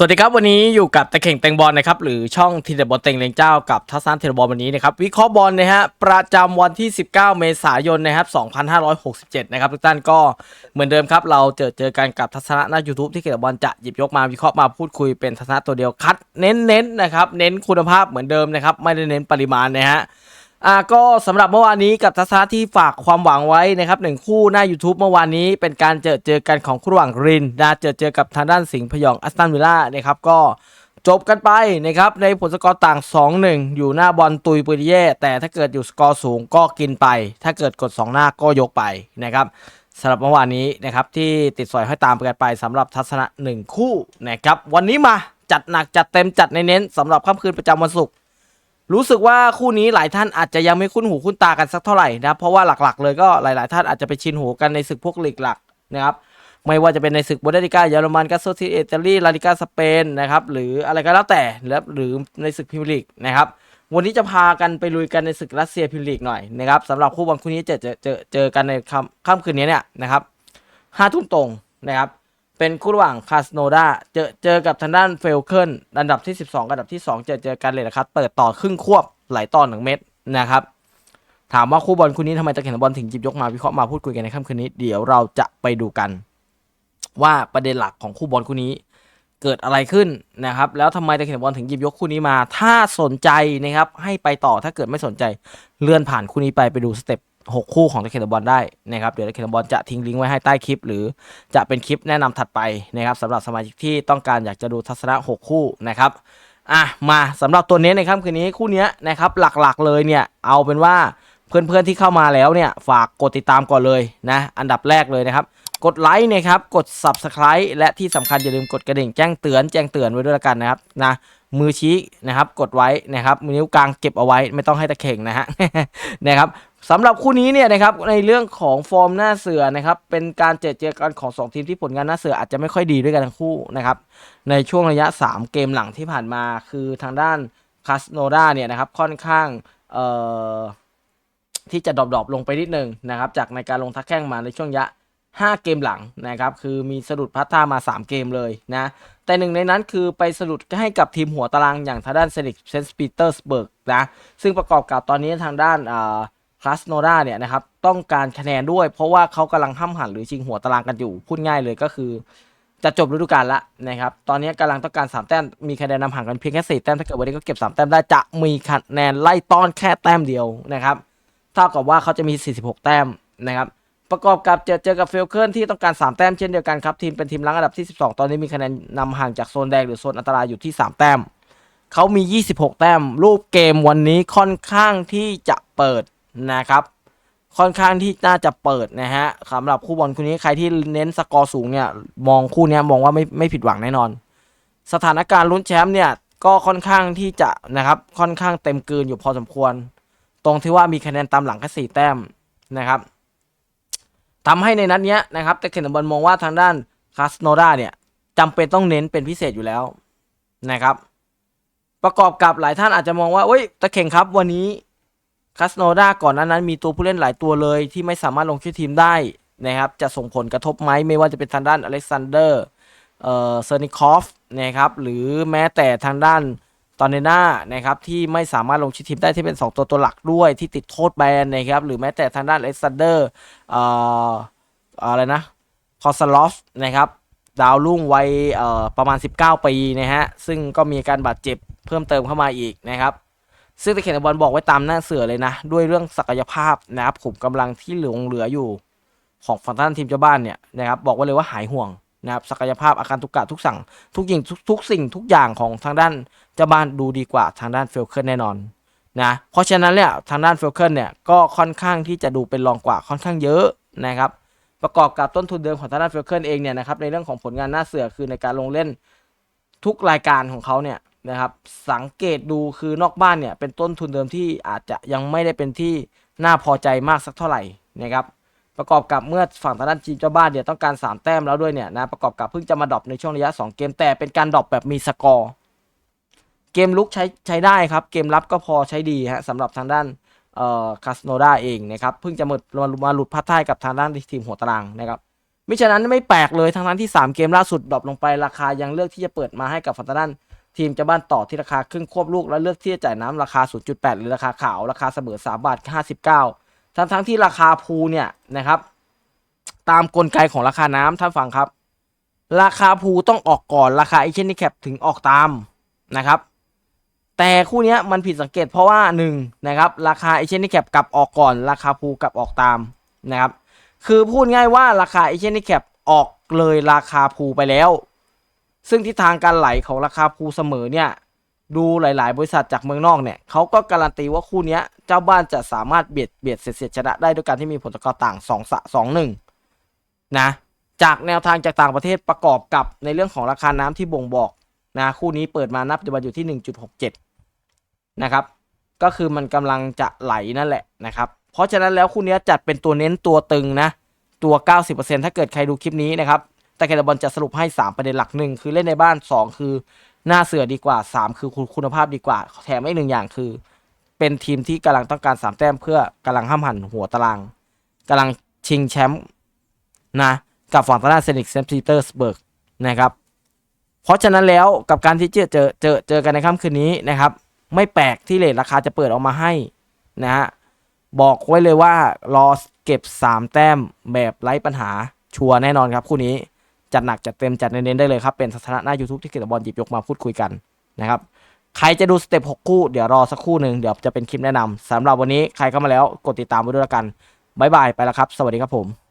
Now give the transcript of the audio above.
สวัสดีครับวันนี้อยู่กับตะเข่งเตงบอลนะครับหรือช่องทีเดบอลเต็งเลงเจ้ากับทัศน์เทเดบอลวันนี้นะครับวิเคราะห์บอลนะฮะประจำวันที่ 19 เมษายนนะครับ2567 นะครับทุกท่านก็เหมือนเดิมครับ เราเจอเจอกันกับทัศนะหน้า YouTube ที่เทเดบอลจะหยิบยกมาวิเคราะห์มาพูดคุยเป็นทัศนะตัวเดียวคัดเน้นๆนะครับเน้นคุณภาพเหมือนเดิมนะครับไม่ได้เน้นปริมาณนะฮะ อ่าก็สำหรับเมื่อวานนี้กับทัศนะที่ฝากความหวังไว้นะครับหนึ่งคู่หน้า YouTube เมื่อวานนี้เป็นการเจอเจอกันของคู่ระหว่างรินนะเจอเจอกับทางด้านสิงห์พยองอัสตันวิลล่านะครับก็จบกันไปนะครับในผลสกอร์ต่าง 2-1 อยู่หน้าบอลตุยปุริเย่แต่ถ้าเกิดอยู่สกอร์สูงก็กินไป ถ้าเกิดกด 2 หน้าก็ยกไปนะครับสำหรับเมื่อวานนี้นะครับที่ติดสอยให้ตามกันไปสำหรับทัศนะ 1 คู่นะครับวันนี้มาจัดหนักจัดเต็มจัดในเน้นสำหรับค่ำคืนประจำวันศุกร์ รู้สึกว่าคู่นี้หลายท่านอาจจะยังไม่คุ้นหูคุ้นตากันสักเท่าไหร่นะเพราะว่าหลักๆ เลยก็หลาย ๆ ท่านอาจจะไปชินหูกันในศึกพวกลีกหลักนะครับไม่ว่าจะเป็นในศึกบูเดสลิกาเยอรมันกาโซซีอิตาลีลาลิกาสเปนนะครับหรืออะไรก็แล้วแต่แล้วหรือในศึกพรีเมียร์ลีกนะครับวันนี้จะพากันไปลุยกันในศึกรัสเซียพรีเมียร์ลีกหน่อยนะครับสำหรับคู่บอลคู่นี้จะเจอเจอเจอกันในค่ำค่ำคืนนี้เนี่ยนะครับห้าทุ่มตรงนะครับ เป็นคู่ระหว่างคาสโนดาเจอเจอกับทางด้านเฟลเคิลอันดับที่ 12กับอันดับที่ 2 เจอเจอกันเลยนะครับ เปิดต่อครึ่งควบไหลต่อหนึ่งเม็ดนะครับ ถามว่าคู่บอลคู่นี้ทำไมตะเข็นบอลถึงหยิบยกมาวิเคราะห์มาพูดคุยกันในค่ำคืนนี้ เดี๋ยวเราจะไปดูกัน ว่าประเด็นหลักของคู่บอลคู่นี้ เกิดอะไรขึ้นนะครับ แล้วทำไมตะเข็นบอลถึงหยิบยกคู่นี้มา ถ้าสนใจนะครับให้ไปต่อถ้าเกิดไม่สนใจเลื่อนผ่านคู่นี้ไปไปดูสเต็ปหกคู่ของตะเข็นบอลได้นะครับเดี๋ยวตะเข็นบอลจะทิ้งลิงก์ไว้ให้ใต้คลิป หรือจะเป็นคลิปแนะนำถัดไปนะครับสำหรับสมาชิกที่ต้องการอยากจะดูทัศนะหกคู่นะครับอะมาสำหรับตัวนี้ในค่ำคืนนี้คู่เนี้ยนะครับหลักๆเลยเนี่ยเอาเป็นว่าเพื่อนๆที่เข้ามาแล้วเนี่ยฝากกดติดตามก่อนเลยนะอันดับแรกเลยนะครับกดไลค์นะครับกด Subscribe และที่สำคัญอย่าลืมกดกระดิ่งแจ้งเตือนแจ้งเตือนไว้ด้วยละกันนะครับนะ มือชี้นะครับ กดไว้นะครับมือนิ้วกลางเก็บเอาไว้ไม่ต้องให้ตะเข่งนะฮะนะครับสำหรับคู่นี้เนี่ยนะครับในเรื่องของฟอร์มหน้าเสือนะครับเป็นการเจอเจอกันของสองทีมที่ผลงานหน้าเสืออาจจะไม่ค่อยดีด้วยกันทั้งคู่นะครับในช่วงระยะ 3 เกมหลังที่ผ่านมาคือทางด้านคาสโนดาเนี่ยนะครับค่อนข้างเอ่อที่จะดรอปๆลงไปนิดนึงนะครับจากในการลงทักแข้งมาในช่วงระยะ 5 เกมหลังนะครับ คือมีสะดุดพัดท่ามา 3 เกมเลยนะ แต่หนึ่งในนั้นคือไปสะดุดให้กับทีมหัวตารางอย่างทางด้านเซนิกเซนต์ปีเตอร์สเบิร์กนะ ซึ่งประกอบกับตอนนี้ทางด้านอ่าคลาสโนดาเนี่ยนะครับ ต้องการคะแนนด้วย เพราะว่าเขากำลังห้ำหันหรือชิงหัวตารางกันอยู่ พูดง่ายเลยก็คือจะจบฤดูกาลละนะครับ ตอนนี้กำลังต้องการ 3 แต้ม มีคะแนนนำห่างกันเพียงแค่ 4 แต้ม ถ้าเกิดวันนี้ก็เก็บ 3 แต้มได้จะมีคะแนนไล่ต้อนแค่แต้มเดียวนะครับ เท่ากับว่าเขาจะมี 46 แต้มนะครับ ประกอบกับเจอเจอกับเฟลเคิลที่ต้องการ 3 แต้มเช่นเดียวกันครับ ทีมเป็นทีมล้งอันดับที่ 12 ตอนนี้มีคะแนนนำห่างจากโซนแดงหรือโซนอันตรายอยู่ที่ 3 แต้ม เขามี 26 แต้ม รูปเกมวันนี้ค่อนข้างที่จะเปิดนะครับ ค่อนข้างที่น่าจะเปิดนะฮะสำหรับคู่บอลคู่นี้ใครที่เน้นสกอร์สูงเนี่ยมองคู่นี้มองว่าไม่ไม่ผิดหวังแน่นอน สถานการณ์ลุ้นแชมป์เนี่ยก็ค่อนข้างที่จะนะครับค่อนข้างเต็มเกินอยู่พอสมควร ตรงที่ว่ามีคะแนนตามหลังแค่สี่แต้มนะครับ ทำให้ในนัดเนี้ยนะครับแต่เคนบอลมองว่าทางด้านคาสโนดาเนี่ยจำเป็นต้องเน้นเป็นพิเศษอยู่แล้วนะครับ ประกอบกับหลายท่านอาจจะมองว่าเอ้ยตะเข่งครับวันนี้คาสโนดาก่อนหน้านั้นมีตัวผู้เล่นหลายตัวเลยที่ไม่สามารถลงชื่อทีมได้นะครับจะส่งผลกระทบไหมไม่ว่าจะเป็นทางด้านอเล็กซานเดอร์เอ่อเซอร์นิคอฟนะครับหรือแม้แต่ทางด้าน ตอนเนหน่านะครับที่ไม่สามารถลงชื่อทีมได้ที่เป็น 2 ตัวตัวหลักด้วยที่ติดโทษแบนนะครับหรือแม้แต่ทางด้านเล็กซานเดอร์อ่ออะไรนะคอสลอฟนะครับดาวรุ่งวัยเอ่อประมาณ 19 ปีนะฮะซึ่งก็มีการบาดเจ็บเพิ่มเติมเข้ามาอีกนะครับซึ่งตะเขียนบอลบอกไว้ตามหน้าเสือเลยนะ ด้วยเรื่องศักยภาพนะครับขุมกำลังที่เหลือเหลืออยู่ ของฝั่งท่านทีมเจ้าบ้านเนี่ยนะครับบอกไว้เลยว่าหายห่วง นะครับศักยภาพอาการทุกกะทุกสั่งทุกยิงทุกทุกสิ่งทุกอย่างของทางด้านเจ้าบ้านดูดีกว่าทางด้านเฟลเคิลแน่นอนนะเพราะฉะนั้นเนี่ยทางด้านเฟลเคิลเนี่ยก็ค่อนข้างที่จะดูเป็นรองกว่าค่อนข้างเยอะนะครับประกอบกับต้นทุนเดิมของทางด้านเฟลเคิลเองเนี่ยนะครับในเรื่องของผลงานหน้าเสือคือในการลงเล่นทุกรายการของเขาเนี่ยนะครับสังเกตดูคือนอกบ้านเนี่ยเป็นต้นทุนเดิมที่อาจจะยังไม่ได้เป็นที่น่าพอใจมากสักเท่าไหร่นะครับ ประกอบกับเมื่อฝั่งทางด้านจีนเจ้าบ้านเนี่ยต้องการ 3 แต้มแล้วด้วยเนี่ยนะประกอบกับเพิ่งจะมาดรอปในช่วงระยะ 2 เกมแต่เป็นการดรอปแบบมีสกอร์เกมลุกใช้ใช้ได้ครับ เกมรับก็พอใช้ดีฮะสำหรับทางด้านเอ่อคาสโนดาเองนะครับเพิ่งจะหมดมามาหลุดพัดท้ายกับทางด้านทีมหัวตารางนะครับมิฉะนั้นไม่แปลกเลยทั้งนั้นที่ 3 เกมล่าสุดดรอปลงไปราคายังเลือกที่จะเปิดมาให้กับฟันตานันทีมจะบ้านต่อที่ราคาครึ่งควบลูกและเลือกที่จะจ่ายน้ำราคา 0.8 หรือราคาขาวราคาเสมอ 3 บาท 59 ทั้งทั้งๆที่ราคาพูเนี่ยนะครับ ตามกลไกของราคาน้ำท่านฟังครับ ราคาพูต้องออกก่อนราคาไอเชนนี่แคปถึงออกตามนะครับ แต่คู่นี้มันผิดสังเกตเพราะว่าหนึ่งนะครับราคาไอเชนนี่แคปกลับออกก่อน ราคาพูกลับออกตามนะครับ คือพูดง่ายว่าราคาไอเชนนี่แคปออกเลยราคาพูไปแล้ว ซึ่งทิศทางการไหลของราคาพูเสมอเนี่ย ดูหลาย ๆ บริษัทจากเมืองนอกเนี่ยเขาก็การันตีว่าคู่นี้เจ้าบ้านจะสามารถเบียดเบียดเสียดชนะได้ด้วยการที่มีผลตะกอต่างสองสะสองหนึ่งนะจากแนวทางจากต่างประเทศประกอบกับในเรื่องของราคาน้ำที่บ่งบอกนะคู่นี้เปิดมานับปัจจุบันอยู่ที่ 1.67 นะครับ ก็คือมันกำลังจะไหลนั่นแหละนะครับ เพราะฉะนั้นแล้วคู่นี้จัดเป็นตัวเน้นตัวตึงนะตัว 90%ถ้าเกิดใครดูคลิปนี้นะครับแต่เคบอลจะสรุปให้ 3 ประเด็นหลักหนึ่งคือเล่นในบ้าน 2 คือ หน้าเสือดีกว่า 3 คือคุณภาพดีกว่า แถมอีกหนึ่งอย่างคือ เป็นทีมที่กำลังต้องการ 3 แต้มเพื่อกำลังห้ามหันหัวตารางกำลังชิงแชมป์นะกับฝั่งตางด้าเซนิกเซนต์ปีเตอร์สเบิร์กนะครับ เพราะฉะนั้นแล้วกับการที่เจอเจอเจอเจอกันในค่ำคืนนี้นะครับ ไม่แปลกที่เลทราคาจะเปิดออกมาให้นะฮะบอกไว้เลยว่ารอเก็บ 3 แต้มแบบไร้ปัญหาชัวร์แน่นอนครับคู่นี้ จัดหนักจัดเต็มจัดเน้นๆได้เลยครับ เป็นสถานะหน้า YouTube ที่เกิดบอลหยิบยกมาพูดคุยกันนะครับใครจะดูสเต็ป6คู่เดี๋ยวรอสักคู่หนึ่งเดี๋ยวจะเป็นคลิปแนะนำสำหรับวันนี้ใครเข้ามาแล้วกดติดตามไว้ด้วยละกันบ๊ายบายไปแล้วครับ สวัสดีครับผม